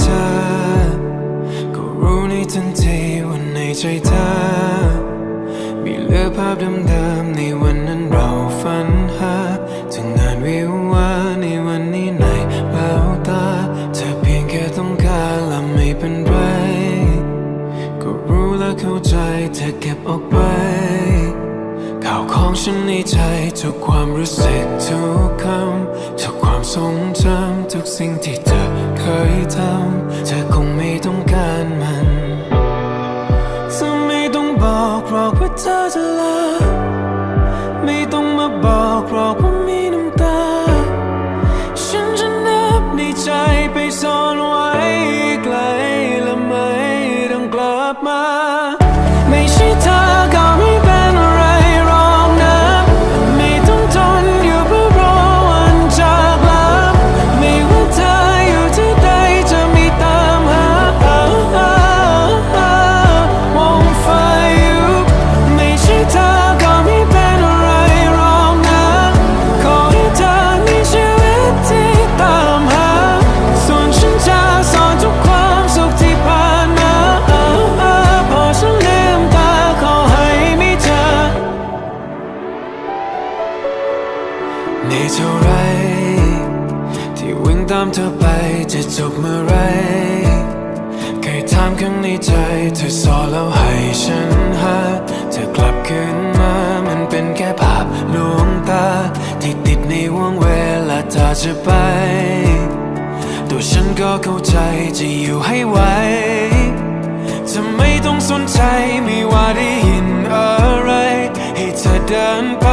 เธอ ก็รู้ในทันทีว่าในใจเธอ มีเหลือภาพเดิมๆในวันนั้นเราฝันหาถึงงานวิวาในวันนี้ในเแวาตา เธอเพียงแค่ต้องการและไม่เป็นไร ก็รู้และเข้าใจเธอเก็บออกไปข่าวของฉันในใจทุกความรู้สึกทุกคำทุกความทรงจำทุกสิ่งที่เธอ เคยทำเธอคงไม่ต้องการมันเธอไม่ต้องบอกหรอกว่าเธอจะลาไม่ต้องมาบอกหรอกว่ามีน้ำตา ฉันจะนับในใจไปซ่อนไว้ไกลและไม่ต้องกลับมา ที่วิ่งตามเธอไปจะจบเมื่อไรเคยถามข้างในใจ เธอสอนแล้วให้ฉันหาเธอกลับคืนมา มันเป็นแค่ภาพลวงตา ที่ติดในวงเวลาเธอจะไป ตัวฉันก็เข้าใจจะอยู่ให้ไหวจะไม่ต้องสนใจไม่ว่าได้ยินอะไร ให้เธอเดินไป